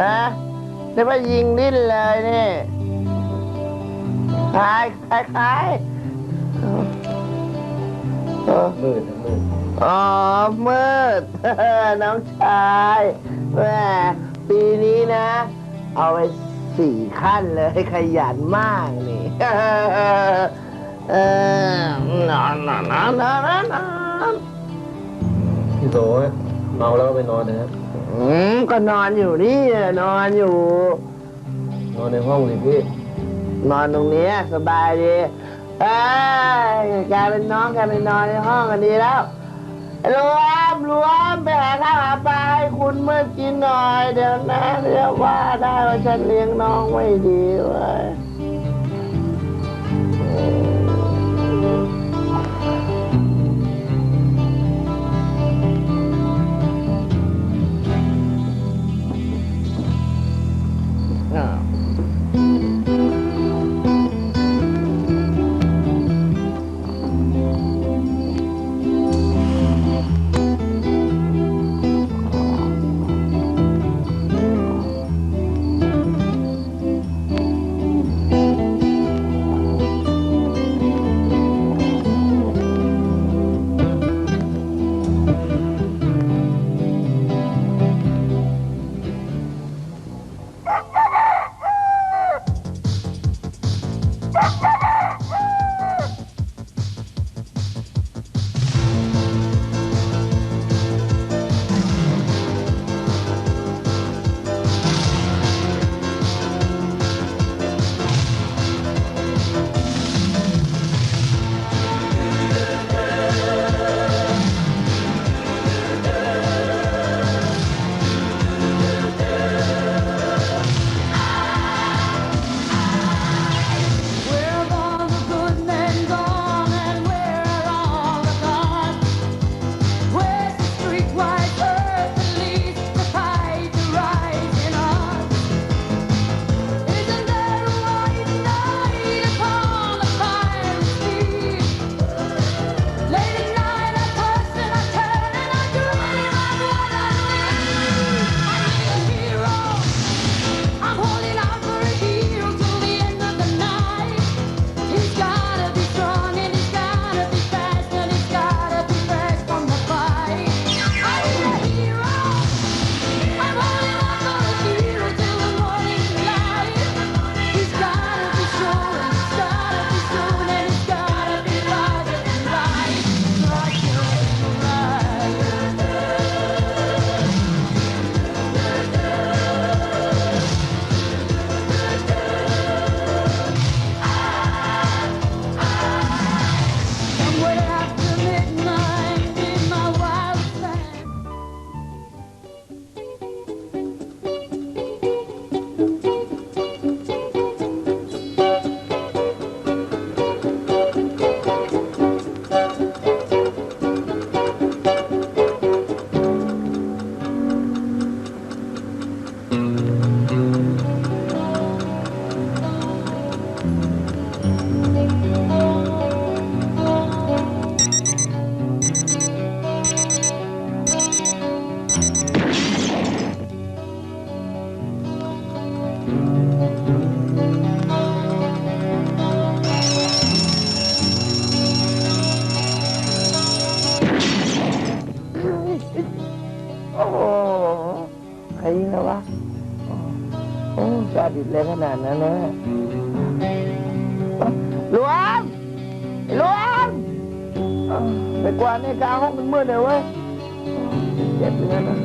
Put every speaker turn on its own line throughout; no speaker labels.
ฮะได้มายิงดิ้นเลยนี่ใครใครใครเออ
มืดนะมืด
อ๋อมืดน้องชายแหมปีนี้นะ เอาไปสี่ขั้นเลยขยันมากนี่เออนอนนอนนอนนอนนอนนอน
พี่โสเมาแล้วก็ไปนอนนะครับ
อืมก็นอนอยู่นี่นอนอยู่
นอนในห้องสิพี่
นอนตรงเนี้ยสบายดีเอ้ยแกเป็นน้องแกไปนอนในห้องกันดีแล้วรวมรวมไปหาข้าวหาปลาให้คุณเมื่อกินหน่อย เดี๋ยวนะเดี๋ยวว่าได้ว่าฉันเลี้ยงน้องไม่ดีเว้ย โอ้ใครยิงแล้ววะ โอ้ซาดิดเลยขนาดนั้นนะรวมรวมเอ้าไปกวาดในกลางห้องมันมืดเลยเว้ยเจ็บเลยนะ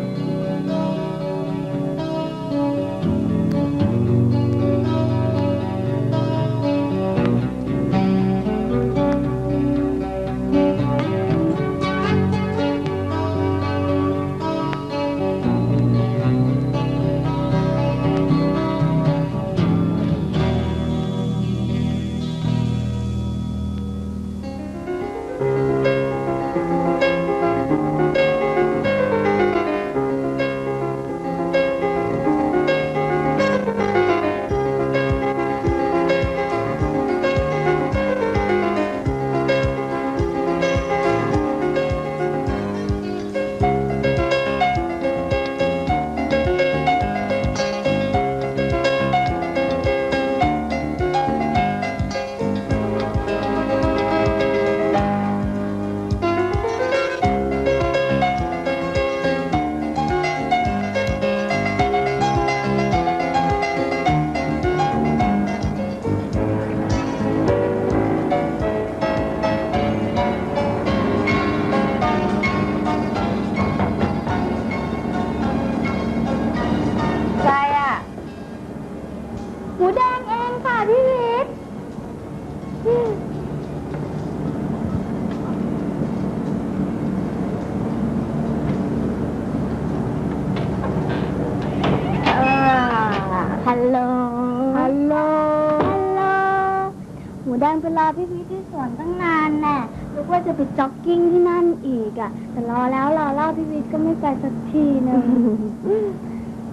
แดงไปรอพี่พีชที่สวนตั้งนานแน่นึกว่าจะไปจ็อกกิ้งที่นั่นอีกอะ แต่รอแล้วรอเล่าพี่พีชก็ไม่ไปสักทีนึง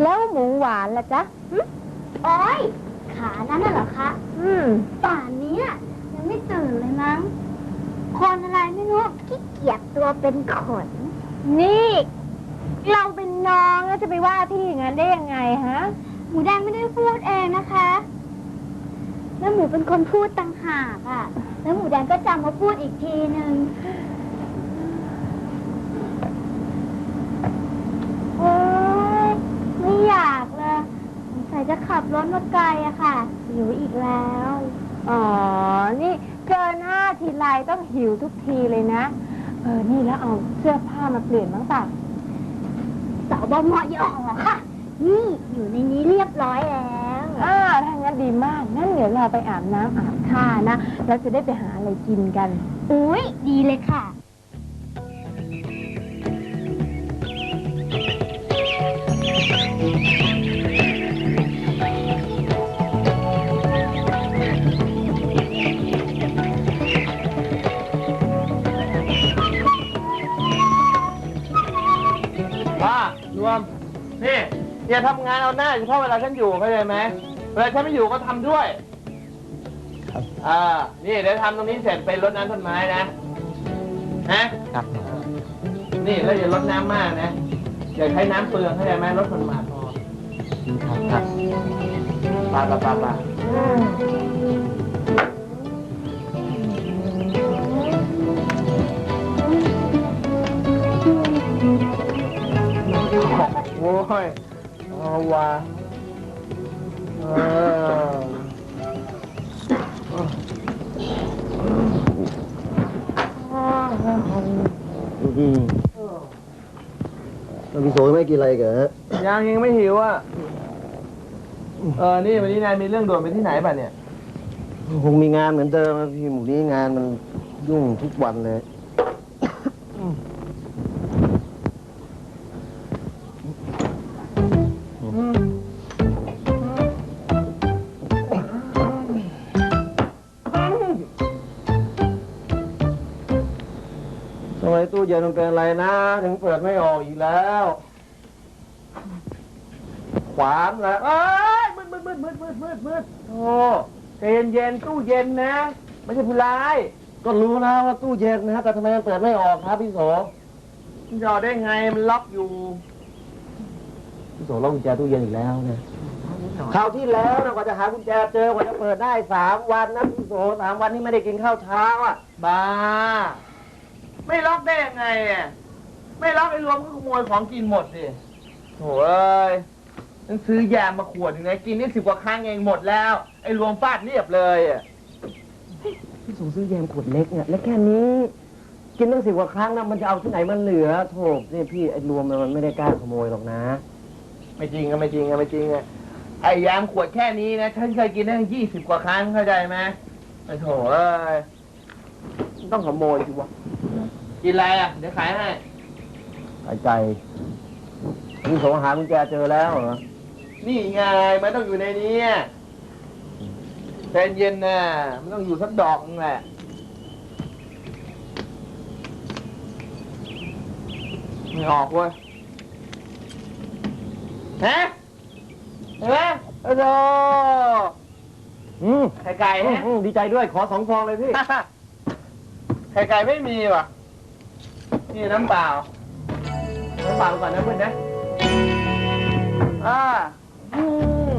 แล้วหมูหวานล่ะจ๊ะหึ
โอ๊ยขานั้นน่ะเหรอคะ
อืม
ป่านนี้อะยังไม่ตื่นเลยมั้ง คนอะไรไม่รู้ขี้เกียจตัวเป็นขน
นี่ เราเป็นน้องแล้วจะไปว่าพี่อย่างนั้นได้ยังไงฮะ
หมูแดงไม่ได้พูดเองนะคะ แล้วหมูเป็นคนพูดต่างหากอะ แล้วหมูแดงก็จำมาพูดอีกทีหนึ่งโอ๊ย ไม่อยากเลยสงสัยจะขับรถมาไกลอะค่ะ หิวอีกแล้ว
อ๋อ นี่เกินห้าทีไรต้องหิวทุกทีเลยนะ เออ นี่แล้วเอาเสื้อผ้ามาเปลี่ยนบ้างป่ะ
สาวบอมอยออกค่ะ นี่อยู่ในนี้เรียบร้อยแล้ว
อ่าถ้างั้นดีมาก งั้นเดี๋ยวเราไปอาบน้ำอาบท่านะแล้วจะได้ไปหาอะไรกินกัน
อุ้ยดีเลยค่ะ
ทำงานเอาหน้าเฉพาะเวลาฉันอยู่เข้าใจไหมเวลาฉันไม่อยู่ก็ทำด้วย
ครับ
อ่านี่เดี๋ยวทำตรงนี้เสร็จไปรดน้ำต้นไม้นะฮะ
ครับ
นี่แล้วอย่ารดน้ำมากนะอย่าใช้น้ำเปลืองเข้าใจไหมรดคนมาพอ
ครับครับ
ปาปาปาปาโอ้ยเอาวะเออ
อืมแล้วพี่โสไม่กินอะไรกันฮะ
ยังยังไม่หิวอะ เออ นี่วันนี้นายมีเรื่องด่วนไปที่ไหนป่ะเนี่ย
คงมีงานเหมือนเดิมนะพี่หมูนี้งานมันยุ่งทุกวันเลย มตู้เย็นมันเป็นอะไรนะ ถึงเปิดไม่ออกอีกแล้ว ขวานแล้ว
เอ้ยมืดมืดมืดมืดมืดมืดมืดโอ้ใจเย็นเย็นๆตู้เย็นนะ ไม่ใช่ผู้ร้าย
ก็รู้นะว่าตู้เย็นนะแต่ทำไมมันเปิดไม่ออกครับพี่โส
มันจะออกได้ไงมันล็อกอยู่
พี่โสล็อกกุญแจตู้เย็นอีกแล้วเนี่ยคราวที่แล้วนะกว่าจะหากุญแจเจอกว่าจะเปิดได้สามวันนะพี่โสสามวันนี้ไม่ได้กินข้าวเช้าอะ
บ้า ไม่ล็อกได้ยังไงอะไม่ล็อกไอ้รวมก็ขโมยของกินหมดสิโถ่เอ้ยนั่นซื้อยามาขวดหนึ่งไงกินนี่สิบกว่าครั้งเองหมดแล้ว ไอ้รวมฟาดเรียบเลยอะ
พี่โสซื้อแยมขวดเล็กเนี่ยเล็กแค่นี้ กินตั้งสิบกว่าครั้งนะมันจะเอาที่ไหนมันเหลือโถนี่พี่ไอ้รวมมันไม่ได้กล้าขโมยหรอกนะ
ไม่จริงอะไม่จริงอะไม่จริงอะไอ้ยามขวดแค่นี้นะฉันเคยกินได้ยี่สิบกว่าครั้งเข้าใจไหมไอ้โถเอ้ยมันต้องขโมยสิวะ กินอะไรอะ เดี๋ยวขายให้
หายใจพี่โสหากุญแจเจอแล้วเหรอ
นี่ไงมันต้องอยู่ในนี้อะใจเย็นนะมันต้องอยู่สักดอกนึงแหละไม่ออกเว้ยฮะเห็นไหมโอ้โห
อืม
ไข่ไก่
อืม
ฮะ
อืมดีใจด้วยขอสองฟองเลยพี่
ไข่ไก่ไม่มีว่ะ นี่น้ำเปล่า น้ำเปล่าก่อนนะเพื่อนนะ อ่าอืม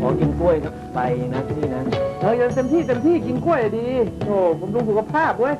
ขอกินกล้วยครับไปนะที่นะ
เฮ้ยเต็มที่เต็มที่กินกล้วยดี โอ้ผมดูสุขภาพเว้ย